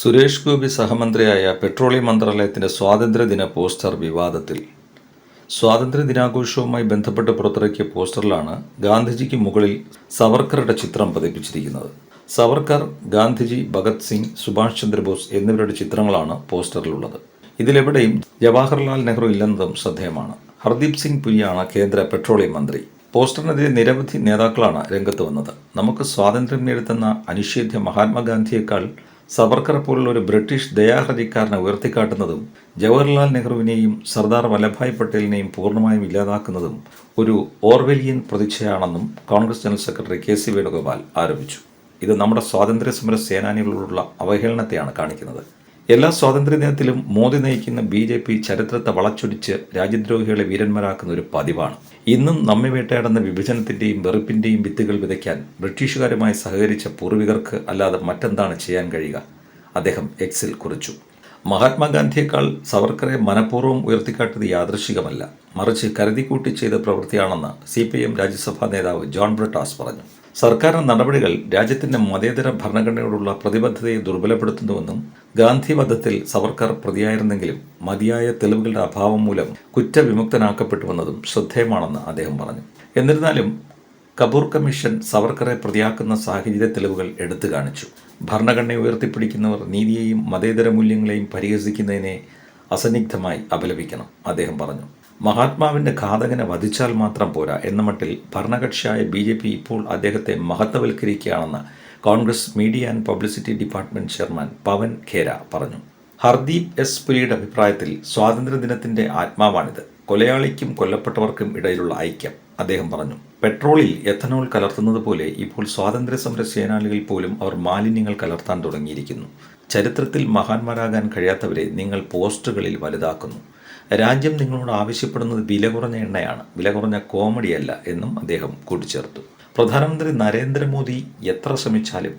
സുരേഷ് ഗോപി സഹമന്ത്രിയായ പെട്രോളിയം മന്ത്രാലയത്തിന്റെ സ്വാതന്ത്ര്യദിന പോസ്റ്റർ വിവാദത്തിൽ. സ്വാതന്ത്ര്യ ദിനാഘോഷവുമായി ബന്ധപ്പെട്ട് പുറത്തിറക്കിയ പോസ്റ്ററിലാണ് ഗാന്ധിജിക്ക് മുകളിൽ സവർക്കറുടെ ചിത്രം പതിപ്പിച്ചിരിക്കുന്നത്. സവർക്കർ ഗാന്ധിജി ഭഗത് സിംഗ് സുഭാഷ് ചന്ദ്രബോസ് എന്നിവരുടെ ചിത്രങ്ങളാണ് പോസ്റ്ററിലുള്ളത്. ഇതിലെവിടെയും ജവഹർലാൽ നെഹ്റു ഇല്ലെന്നതും ശ്രദ്ധേയമാണ്. ഹർദീപ് സിംഗ് പുരിയാണ് കേന്ദ്ര പെട്രോളിയം മന്ത്രി. പോസ്റ്ററിനെതിരെ നിരവധി നേതാക്കളാണ് രംഗത്ത് വന്നത്. നമുക്ക് സ്വാതന്ത്ര്യം നേടുത്തുന്ന അനിഷേധ്യ മഹാത്മാഗാന്ധിയേക്കാൾ സവർക്കർ പോലുള്ള ഒരു ബ്രിട്ടീഷ് ദയാഹൃതിക്കാരനെ ഉയർത്തിക്കാട്ടുന്നതും ജവഹർലാൽ നെഹ്റുവിനെയും സർദാർ വല്ലഭായ് പട്ടേലിനെയും പൂർണമായും ഇല്ലാതാക്കുന്നതും ഒരു Orwellian പ്രതീക്ഷയാണെന്നും Congress general secretary K C Venugopal ആരോപിച്ചു. ഇത് നമ്മുടെ സ്വാതന്ത്ര്യ സമര സേനാനികളോടുള്ള അവഹേളനത്തെയാണ് കാണിക്കുന്നത്. എല്ലാ സ്വാതന്ത്ര്യ ദിനത്തിലും മോദി നയിക്കുന്ന ബി ജെ പി ചരിത്രത്തെ വളച്ചൊടിച്ച് രാജ്യദ്രോഹികളെ വീരന്മാരാക്കുന്ന ഒരു പതിവാണ്. ഇന്നും നമ്മെ വേട്ടയാടുന്ന വിഭജനത്തിന്റെയും വെറുപ്പിന്റെയും വിത്തുകൾ വിതയ്ക്കാൻ ബ്രിട്ടീഷുകാരുമായി സഹകരിച്ച പൂർവികർക്ക് അല്ലാതെ മറ്റെന്താണ് ചെയ്യാൻ കഴിയുക? അദ്ദേഹം എക്സിൽ കുറിച്ചു. മഹാത്മാഗാന്ധിയേക്കാൾ സവർക്കറെ മനഃപൂർവം ഉയർത്തിക്കാട്ടിയത് യാദൃശികമല്ല. മറിച്ച് കരുതിക്കൂട്ടി ചെയ്ത പ്രവൃത്തിയാണെന്ന് സി പി എം രാജ്യസഭാ നേതാവ് ജോൺ ബ്രിട്ടാസ് പറഞ്ഞു. സർക്കാരിന്റെ നടപടികൾ രാജ്യത്തിന്റെ മതേതര ഭരണഘടനയോടുള്ള പ്രതിബദ്ധതയെ ദുർബലപ്പെടുത്തുന്നുവെന്നും ഗാന്ധി വധത്തിൽ സവർക്കർ പ്രതിയായിരുന്നെങ്കിലും മതിയായ തെളിവുകളുടെ അഭാവം മൂലം കുറ്റവിമുക്തനാക്കപ്പെട്ടുവെന്നതും ശ്രദ്ധേയമാണെന്ന് അദ്ദേഹം പറഞ്ഞു. എന്നിരുന്നാലും കപൂർ കമ്മീഷൻ സവർക്കറെ പ്രതിയാക്കുന്ന സാഹചര്യ തെളിവുകൾ എടുത്തു കാണിച്ചു. ഭരണഘടനയെ ഉയർത്തിപ്പിടിക്കുന്നവർ നീതിയെയും മതേതര മൂല്യങ്ങളെയും പരിഹസിക്കുന്നതിനെ അസന്നിഗ്ധമായി അപലപിക്കണം അദ്ദേഹം പറഞ്ഞു. മഹാത്മാവിന്റെ ഘാതകനെ വധിച്ചാൽ മാത്രം പോരാ എന്ന മട്ടിൽ ഭരണകക്ഷിയായ ബി ജെ പി ഇപ്പോൾ അദ്ദേഹത്തെ മഹത്വവൽക്കരിക്കുകയാണെന്ന് Congress media and publicity department chairman Pawan Khera പറഞ്ഞു. ഹർദീപ് എസ് പുരിയുടെ അഭിപ്രായത്തിൽ സ്വാതന്ത്ര്യദിനത്തിന്റെ ആത്മാവാണിത്. കൊലയാളിക്കും കൊല്ലപ്പെട്ടവർക്കും ഇടയിലുള്ള ഐക്യം. അദ്ദേഹം പറഞ്ഞു. പെട്രോളിൽ എഥനോൾ കലർത്തുന്നത് പോലെ ഇപ്പോൾ സ്വാതന്ത്ര്യ സമര സേനാനികൾ പോലും അവർ മാലിന്യങ്ങൾ കലർത്താൻ തുടങ്ങിയിരിക്കുന്നു. ചരിത്രത്തിൽ മഹാന്മാരാകാൻ കഴിയാത്തവരെ നിങ്ങൾ പോസ്റ്ററുകളിൽ വലുതാക്കുന്നു. രാജ്യം നിങ്ങളോട് ആവശ്യപ്പെടുന്നത് വില കുറഞ്ഞ എണ്ണയാണ്. വില കുറഞ്ഞ കോമഡിയല്ല എന്നും അദ്ദേഹം കൂട്ടിച്ചേർത്തു. പ്രധാനമന്ത്രി നരേന്ദ്രമോദി എത്ര ശ്രമിച്ചാലും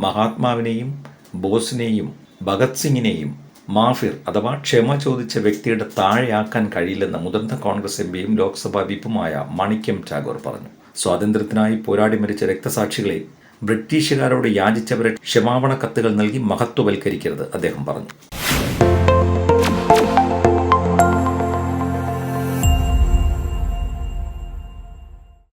മഹാത്മാവിനെയും ബോസിനെയും ഭഗത് സിംഗിനെയും മാഫിർ അഥവാ ക്ഷമ ചോദിച്ച വ്യക്തിയുടെ താഴെയാക്കാൻ കഴിയില്ലെന്ന് മുതിർന്ന കോൺഗ്രസ് എം പിയും ലോക്സഭാ വിപ്പുമായ മണിക്യം ടാഗോർ പറഞ്ഞു. സ്വാതന്ത്ര്യത്തിനായി പോരാടി മരിച്ച രക്തസാക്ഷികളെ ബ്രിട്ടീഷുകാരോട് യാചിച്ചവരെ ക്ഷമാപണ കത്തുകൾ നൽകി മഹത്വവൽക്കരിക്കരുത് അദ്ദേഹം പറഞ്ഞു.